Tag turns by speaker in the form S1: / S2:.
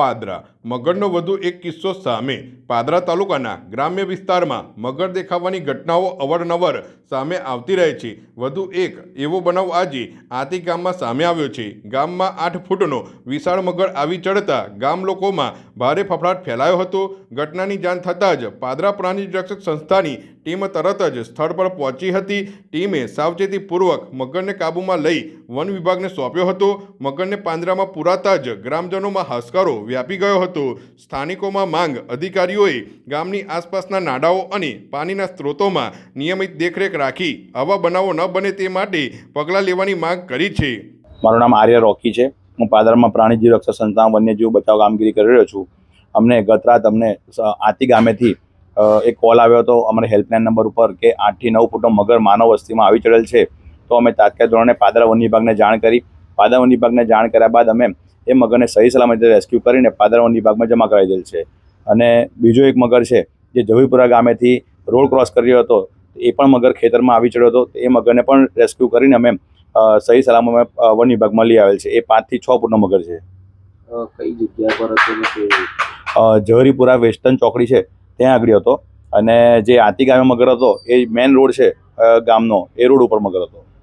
S1: પાદરા. મગરનો વધુ એક કિસ્સો સામે. પાદરા તાલુકાના ગ્રામ્ય વિસ્તારમાં મગર દેખાવાની ઘટનાઓ અવારનવાર સામે આવતી રહે છે. વધુ એક એવો બનાવ આજે આતી ગામમાં સામે આવ્યો છે. ગામમાં આઠ ફૂટનો વિશાળ મગર આવી ચડતા ગામ લોકોમાં ભારે ફફડાટ ફેલાયો હતો. ઘટનાની જાણ થતાં જ પાદરા પ્રાણી રક્ષક સંસ્થાની ટીમ તરત જ સ્થળ પર પહોંચી હતી. ટીમે સાવચેતીપૂર્વક મગરને કાબૂમાં લઈ વન વિભાગને સોંપ્યો હતો. મગરને પાંજરામાં પુરાતા જ ગ્રામજનોમાં હાશકારો વ્યાપી ગયો હતો. સ્થાનિકોમાં માંગ, અધિકારીઓએ ગામની આસપાસના નાડાઓ અને પાણીના સ્ત્રોતોમાં નિયમિત દેખરેખ રાખી, આવા બનાવો ન બને તે માટે પગલાં લેવાની માંગ કરી છે.
S2: મારું નામ આર્ય રોકી છે. હું પાદરમાં પ્રાણીજીવ રક્ષા સંસ્થા વન્યજીવ બચાવ કામગીરી કરી રહ્યો છું. અમને ગત રાત અમને આતી ગામેથી એક કોલ આવ્યો હતો અમારા હેલ્પલાઇન નંબર ઉપર કે આઠથી નવ ફૂટનો મગર માનવ વસ્તીમાં આવી ચડેલ છે. તો અમે તાત્કાલિક ધોરણે પાદરા વન વિભાગને જાણ કરી પાદરા વન વિભાગને જાણ કર્યા બાદ અમે એ મગરને સહી સલામત રેસ્ક્યુ કરીને પાદરવન વિભાગમાં જમા કરાવી દેલ છે. અને બીજો એક મગર છે જે જવીપુરા ગામેથી રોડ ક્રોસ કર્યો હતો એ પણ મગર ખેતરમાં આવી ચડ્યો હતો. એ મગરને પણ રેસ્ક્યુ કરીને અમે સહી સલામત અમે વન વિભાગમાં લઈ આવેલ છે. એ પાંચથી છ ફૂટનો મગર છે.
S3: કઈ જગ્યા પર
S2: જહરીપુરા વેસ્ટર્ન ચોકડી છે ત્યાં આગળ હતો. અને જે આતી ગામે મગર હતો એ મેઇન રોડ છે ગામનો એ રોડ ઉપર મગર હતો.